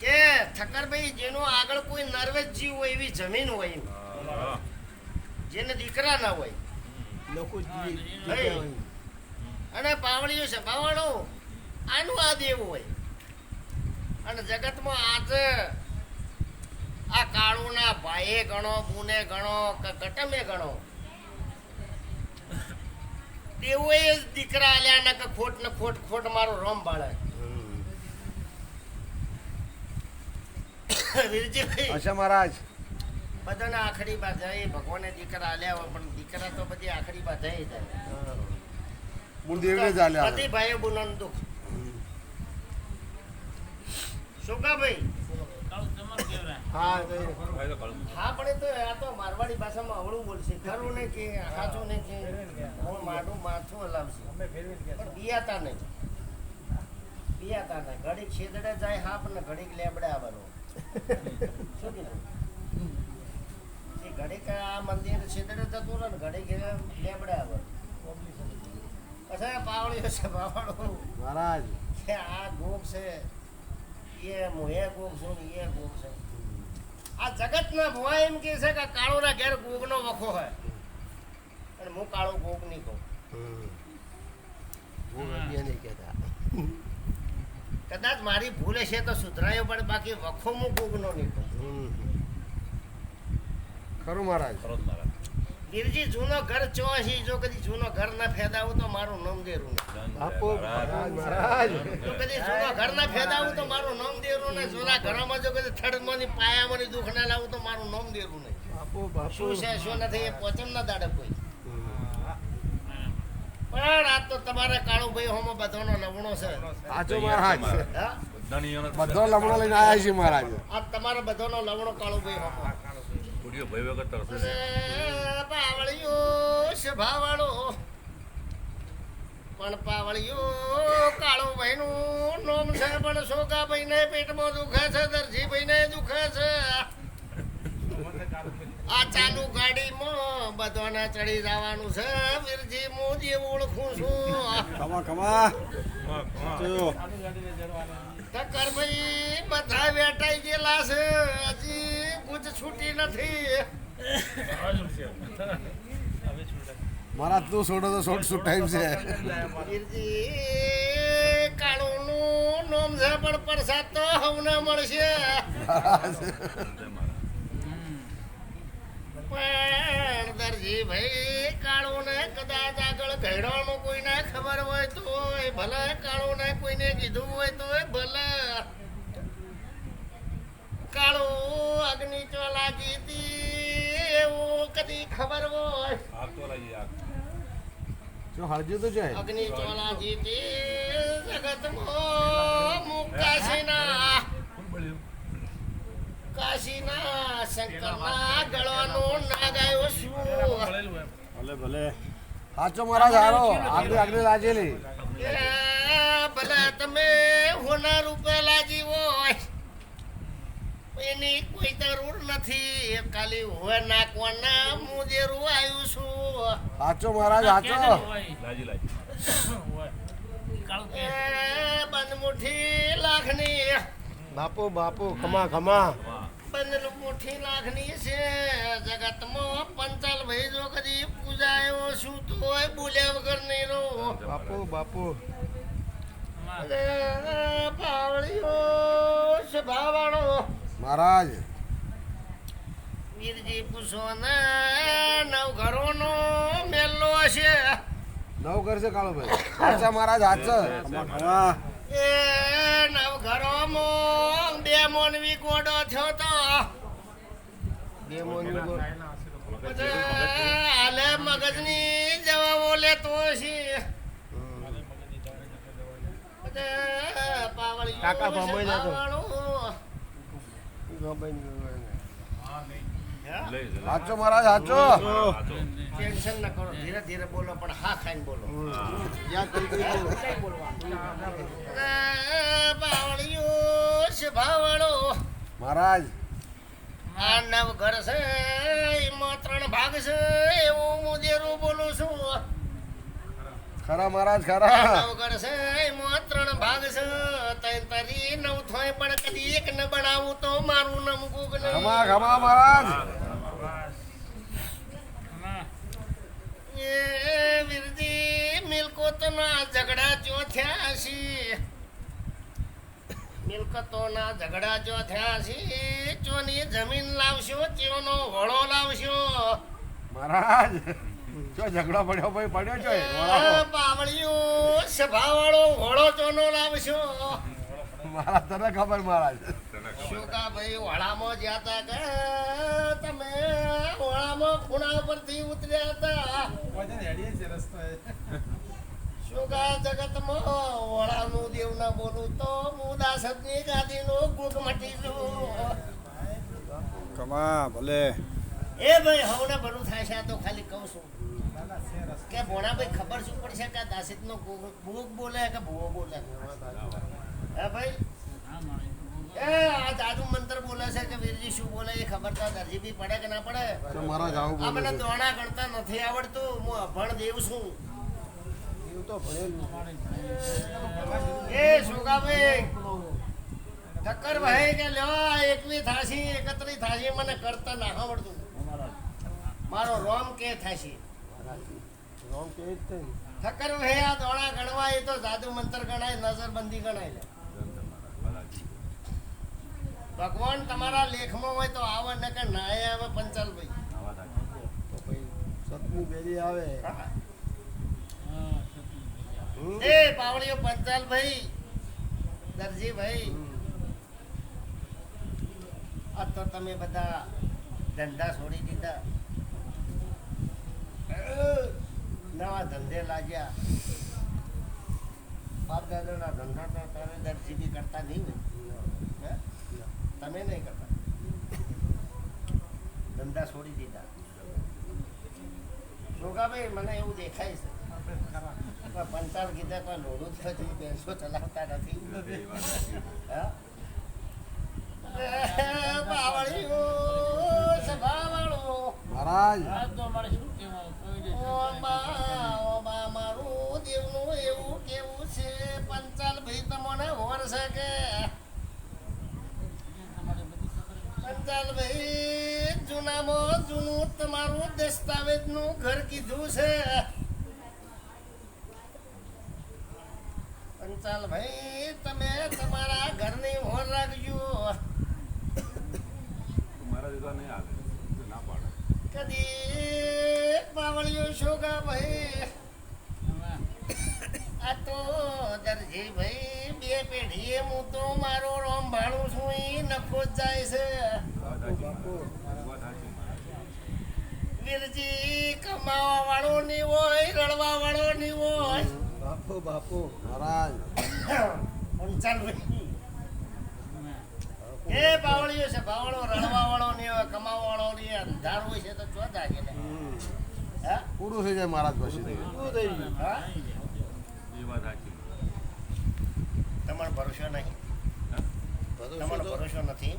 કે ઠક્કરભાઈ જેનો આગળ કોઈ નર્વસ જીવ હોય એવી જમીન હોય જેને દીકરા ના હોય. લોકો જી- જી- હે. અને પાવળીઓ છે આનું આ દેવ હોય. અને જગતમાં આજે આ કાળુના ભાઈએ ગણો બુને ગણો કે ગટમે ગણો તેઓએ જ દીકરા આલ્યા ના કે ખોટ ને ખોટ ખોટ મારો રોમ બાળે. આશા મહારાજ. બધાને આખરી બાદ જાય ભગવાને દીકરા આલ્યા હોય પણ દીકરા તો બધી આખરી બાદ જાય જાય મૂળદેવને જ આલ્યા બધી ભાઈઓ બુનન દુઃખ. શું કા ભાઈ હા પણ એ તો આ તો મારવાડી ભાષામાં અવળું બોલશે. ખરું ને કે સાચું ને કે હું મારું માથું હલાવશે. પણ બિયાતા નહીં. બિયાતા નહીં. ઘડીક છેદડે જાય હા પણ ઘડીક લેબડે આવવાનો. શું કીધું? એ ઘડીક આ મંદિર છેદડે જતું રહે ને ઘડીક લેબડે આવવાનું. પછી પાવળીઓ છે પાવડો મહારાજ. કે આ ગોપ છે એ મોહે ગોપ છું ને એ ગોપ છે. આ જગતના ભુવા એમ કે છે કે કાળોના ઘેર ગોગનો વખો હોય. અને હું કાળો ગોગ નહીં કહું. કદાચ મારી ભૂલ છે તો સુધરાયો પણ બાકી વખો હું ગોગનો નહીં કહું. ખરું મહારાજ. ખરો મહારાજ. ગીરજી જૂનો ઘર ચો છે જો કદી જૂનો ઘર ના ફેદાવું તો મારું નામ દેરું મહારાજ. મહારાજ જો કદી જૂનો ઘર ના ફેદાવું તો મારું નામ દેરું ને. જૂના ઘરમાં જો કદી પાયામાંની દુઃખ ના લાવું તો મારું નામ દેવું નહીં. બાપુ બાપુ. શું છે શું નથી એ પોચમ ના દાડે કોઈ. પણ આ તો તમારે કાળુભાઈ હોમો બધાનો લવણો છે. સાચો મહારાજ બધાની એનો બધો લમણો લઈને આવ્યા છીએ મહારાજ આ તમારે બધાનો લવણો હોમો. ભાઈ વગર. છે. ભાવાળો પણ પાવળિયો કાળુભાઈ ભાઈનું નોમ છે પણ શોકા ભાઈને પેટમાં દુખે છે દરજી ભાઈને દુખે છે. આ ચાલુ ગાડીમાં બધાને ચડી જવાનું છે. વીરજી મોદી ઓળખું છું. કમા કમા. હા, હા. જો. ટક્કર ભાઈ બધા વેટાઈ ગયેલા છે. હજી ગુજ છૂટી નથી. મહારાજ તું છોડો તો શોર્ટ શૂટ ટાઈમ છે કાળુનું નોમ છે પણ પ્રસાદ તો હવને મળશે. પણ દરજી ભાઈ કાળુને કદાચ આગળ ઘેડવાનું કોઈને ખબર હોય તો ભલે કાળુને કોઈને કીધું હોય તો ભલે કાળો અગ્નિ ચોલા જીતી એવું કદી ખબર હોય આગ તો લાગી આગ. જો હળજુ તો જાય. અગ્નિ ચોલા જીતી જગતમાં મુકાશીના કાશીના. શંકરના ગળવાનું ના ગાયો શું ભલે ભલે. સાચો મહારાજ હારો. આગળ આગળ લાજેલી. ભલે તમે હોના રૂપે લાજી હોય એની કોઈ જરૂર નથી. ખાલી હોય નાખવાના. હું જે રૂવાયું છું. સાચો મહારાજ સાચો લાજી લાજી. બંધ મુઠ્ઠી લાખની બાપુ બાપુ ખમા ખમા. બંધ મુઠ્ઠી લાખની છે. જગતમાં પંચાલ ભાઈ જો કદી પૂજાયો શું તોય બોલ્યા વગર નહીં રહો. બાપુ બાપુ. અરે મહારાજ. વીરજી પૂછો ને મેલો હશે? નવ કરશે કાળુભાઈ. સાચા મહારાજ સાચા ખમા ખમા એ નવ ઘરોમાં બે મોનવી ગોડો થયો તો. બે મોની ગો- હાલે મગજની જવાબો લેતો છે કાકા ભમાઈ જતો. સાચો મહારાજ સાચો. ટેન્શન ન કરો ધીરે ધીરે બોલો પણ હા ખાઈને બોલો. ભાવળો મહારાજ. આ નવ ઘર છે એમાં ત્રણ ભાગ છે એવું હું દેરું બોલું છું. ખરા મહારાજ ખરા. નવગઢ છે એમાં ત્રણ ભાગ છે. તૈન તરી નવ થોય પણ કદી એક ન બનાવું તો મારું નામ ગુગ નહીં. ખમા ખમા મહારાજ. એ વીરજી મિલકતોના ઝઘડા જો થયા છે. મિલકતોના ઝઘડા જો થયા છે ચોની જમીન લાવશો ચોનો વળો લાવશો. મહારાજ. જો ઝઘડો પડ્યો ભાઈ પડ્યો છો. પાવળિયું સભાવાળો વળો ચોનો લાવશો. મહારાજ તને ખબર મહારાજ શુકા ભાઈ વડામાં જ્યાં તા કે તમે વડામાં ખૂણા પરથી ઉતર્યા હતા. શુકા જગતમાં વડાનું દેવ ના બોલું તો હું દાસતની ગાદીનો ગુગ મટી ભલે. એ ભાઈ હવને ભલું થાય છે આ તો ખાલી કહું છું. કે ભોણા ભાઈ ખબર શું પડશે કે દાસિત નો ભોગ બોલે કે ભૂવો બોલે? હે ભાઈ? એ આ જાદુ મંત્ર બોલે છે કે વીરજી શું બોલે એ ખબર તો દરજી બી પડે કે ના પડે? મારા જાવ બોલે આપણે દોણા ગણતા નથી આવડતું હું અભણ દેવ છું. એ સુગાભાઈ ઠક્કર ભાઈ કે લ્યો એકવી થાશી એકત્રી થાશી મને કરતા ના આવડતું. મારો રોમ કે થાશી? ઠક્કર ભાઈ આ દોણા ગણવા એ તો જાદુ મંત્ર ગણાય નજરબંધી ગણાય ભગવાન તમારા લેખમાં હોય તો આવે ને કે ના આવે પંચાલભાઈ. સતમી બેરી આવે. એ પાવડીઓ પંચાલભાઈ દરજીભાઈ. આ તો તમે બધા ધંધા છોડી દીધા. નવા ધંધે લાગ્યા. બાપ દાદાના ધંધા તો તમે દરજી બી કરતા નહીં ને. તમે નહીં કરતા? ધંધા છોડી દીધા. જોગાભાઈ મને એવું દેખાય છે. પંચાલ કીધા કોઈ લોડું નથી બેસો ચલાવતા નથી. મહારાજ. પંચાલ જૂનામાં જૂનું તમારું દસ્તાવેજનું ઘર કીધું છે. પંચાલ ભાઈ તમે તમારા ઘરની હોર રાખજો. કદી પાવળિયો શોગા ભાઈ આ તો દરજી ભાઈ બે પેઢીએ હું તો મારો રોમ ભાણું છું ઈ નફો જાય છે. વીરજી કમાવા વાળો ની હોય રડવા વાળો ની હોય. બાપુ બાપુ મહારાજ. એ બાવળિયો છે બાવળો રડવા વાળો ની હોય કમાવા વાળો ની અંધાર હોય છે તો ચો જાગે ને હા? પૂરું થઈ જાય મહારાજ પછી. હા? તમારો ભરોસો નહીં. તમારો ભરોસો નથી.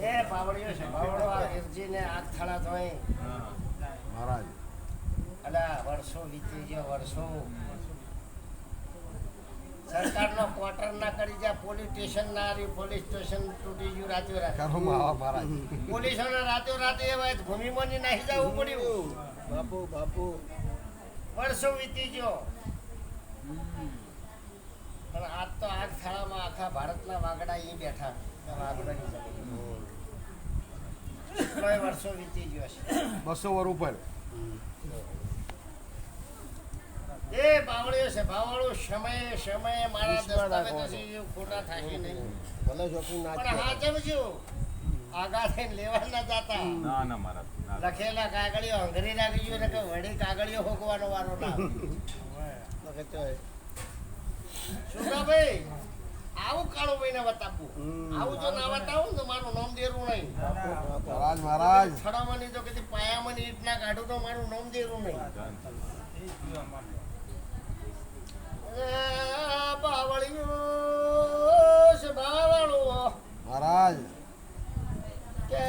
એ મહારાજ. અલા વર્ષો વીતી ગયો વર્ષો. સરકારનો ક્વાર્ટર ના કરી જ્યાં પોલીસ સ્ટેશન ના આવ્યું પોલીસ સ્ટેશન તૂટી ગયું રાતો રાત. પોલીસોને રાત્યો રાતે એવા ભૂમિમાં નાહી જવું પડ્યું. બાપુ બાપુ. વર્ષો વીતી ગયો. પણ આજ તો આગ થાળામાં આખા ભારતના વાગડા અહીં બેઠા વાગડાની વર્ષો વીતી ગયો છે બસો વર ઉપર. એ બાવળીઓ છે બાવળો સમયે સમયે મારા દસ્તાવેજો ખોટા થશે નહીં. ભલે શોપિંગ ના પણ હાચવજો આગા થઈને લેવા ના જાતા. ના ના મારા લખેલા કાગળીઓ હંગરી રાખી ગયું ને કે વળી કાગળીઓ હોકવાનો વારો ના. છોકરાભાઈ આવું કાળું ભાઈને બતાવવું આવું જો ના બતાવું તો મારું નામ દેરું નહીં. મહારાજ મહારાજ. છડામાં તો કદી પાયામાં ઈટ ના કાઢું તો મારું નામ દેરું નહીં. બાવળિયો બાવળો. મહારાજ. કે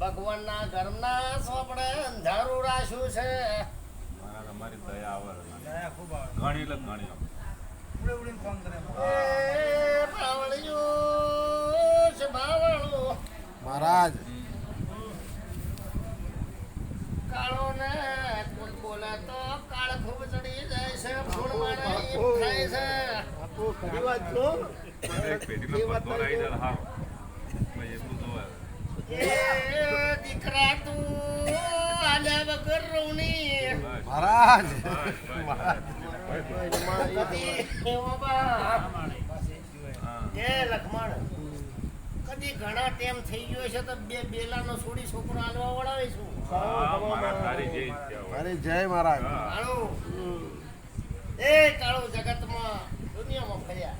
ભગવાનના ઘરના સોપડે અંધારું રાખ્યું છે. મારા તમારી દયા આવે ઘણી એટલે ઘણી. ઉડે ઉડીને ફોન છે બાવળું મહારાજ કાળો ને કોઈ બોલે તો કાળ ખૂબ ચડી જાય છે ફૂલ મારે એમ થાય છે એક પેટીનો પત્તો લાવી દે હારો. ભાઈ એટલું જોવે. એ દીકરા તું આલ્યા વગર રોની બસ, મહારાજ બસ, બસ. કદી એવો બા હા. એ લખમણ કદી ઘણા ટેમ થઈ ગયો છે તો બે બેલાનો છોડી છોકરો આલવા વળાવીશું જય અરે જય મહારાજ. એ કાળું જગતમાં દુનિયામાં ફર્યા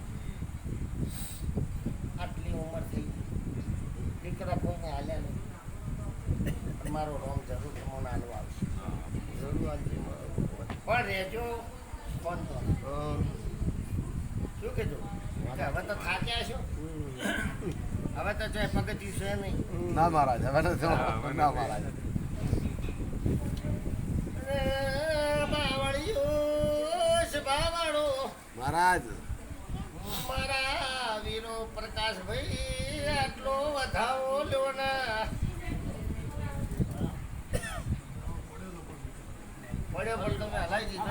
આટલી ઉંમર થઈ ગઈ. દીકરા કોઈને હાલ્યા નહીં મારો રોમ જરૂર તમને હાલવા આવશે જરૂર હાલજે મારો. રહેજો ફોન તો. શું કીધું? હવે તો થાક્યા છો? હવે તો ચાહે પગથિયું છે નહીં. ના મહારાજ હવે તો ના મહારાજ. મહારાજ. મારા વીરો પ્રકાશભાઈ આટલો વધાવો લ્યો ના પડ્યો પણ તમે હલાવી દીધો.